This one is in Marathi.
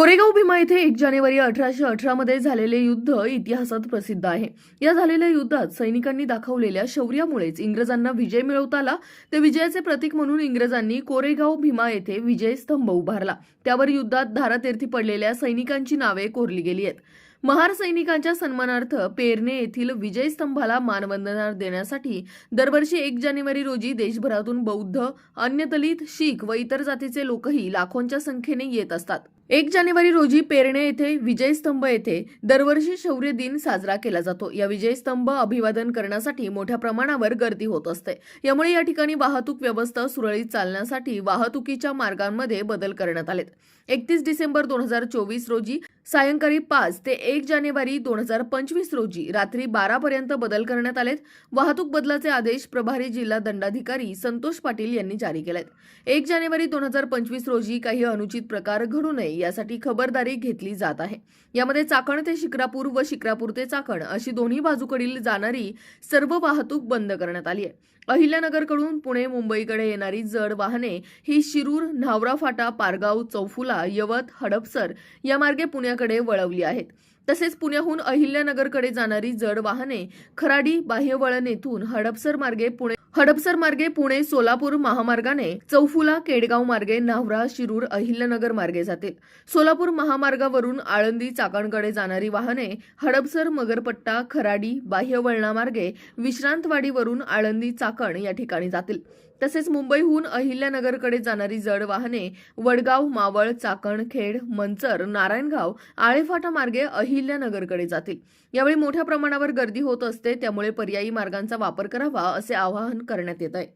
कोरेगाव भीमा येथे एक जानेवारी अठराशे अठरा मध्ये झालेले युद्ध इतिहासात प्रसिद्ध आहे. या झालेल्या युद्धात सैनिकांनी दाखवलेल्या शौर्यामुळेच इंग्रजांना विजय मिळवता आला. ते विजयाचे प्रतीक म्हणून इंग्रजांनी कोरेगाव भीमा येथे विजय स्तंभ उभारला. त्यावर युद्धात धारातीर्थी पडलेल्या सैनिकांची नावे कोरली गेली आहेत. महार सैनिकांच्या सन्मानार्थ पेरणे येथील विजय स्तंभाला मानवंदना देण्यासाठी दरवर्षी एक जानेवारी रोजी देशभरातून बौद्ध अन्य दलित शीख व इतर जातीचे लोकही लाखोंच्या संख्येने येत असतात. एक जानेवारी रोजी पेरणे येथे विजय स्तंभ येथे दरवर्षी शौर्य दिन साजरा केला जातो. या विजय स्तंभ अभिवादन करण्यासाठी मोठ्या प्रमाणावर गर्दी होत असते. यामुळे या ठिकाणी वाहतूक व्यवस्था सुरळीत चालण्यासाठी वाहतुकीच्या मार्गांमध्ये बदल करण्यात आलेत. एकतीस डिसेंबर दोन हजार चोवीस रोजी सायंकाळी पाच ते एक जानेवारी दोन हजार पंचवीस रोजी रात्री बारा पर्यंत बदल करण्यात आलेत. वाहतूक बदलाचे आदेश प्रभारी जिल्हा दंडाधिकारी संतोष पाटील यांनी जारी केलेत. एक जानेवारी दोन हजार पंचवीस रोजी काही अनुचित प्रकार घडू नये यासाठी खबरदारी घेतली जात आहे. यामध्ये चाकण ते शिक्रापूर व शिक्रापूर ते चाकण अशी दोन्ही बाजूकडील जाणारी सर्व वाहतूक बंद करण्यात आली आहे. अहिल्यानगरकडून पुणे मुंबईकडे येणारी जड वाहने ही शिरूर न्हावरा फाटा पारगाव चौफुला यवत हडपसर या मार्गे पुण्याकडे वळवली आहेत. तसेच पुण्याहून अहिल्यानगरकडे जाणारी जड वाहने खराडी बाह्यवळण येथून हडपसर मार्गे पुणे हडपसर मार्गे पुणे सोलापूर महामार्गाने चौफुला केडगाव मार्गे न्हावरा शिरूर अहिल्यानगर मार्गे जातील. सोलापूर महामार्गावरून आळंदी चाकणकडे जाणारी वाहने हडपसर मगरपट्टा खराडी बाह्यवळणामार्गे विश्रांतवाडीवरून आळंदी चाकण या ठिकाणी जातील. तसेच मुंबईहून अहिल्यानगरकडे जाणारी जड वाहने वडगाव मावळ चाकण खेड मंचर नारायणगाव आळेफाटा मार्गे अहिल्यानगरकडे जातील. यावेळी मोठ्या प्रमाणावर गर्दी होत असते त्यामुळे पर्यायी मार्गांचा वापर करावा असे आवाहन करण्यात येत आहे.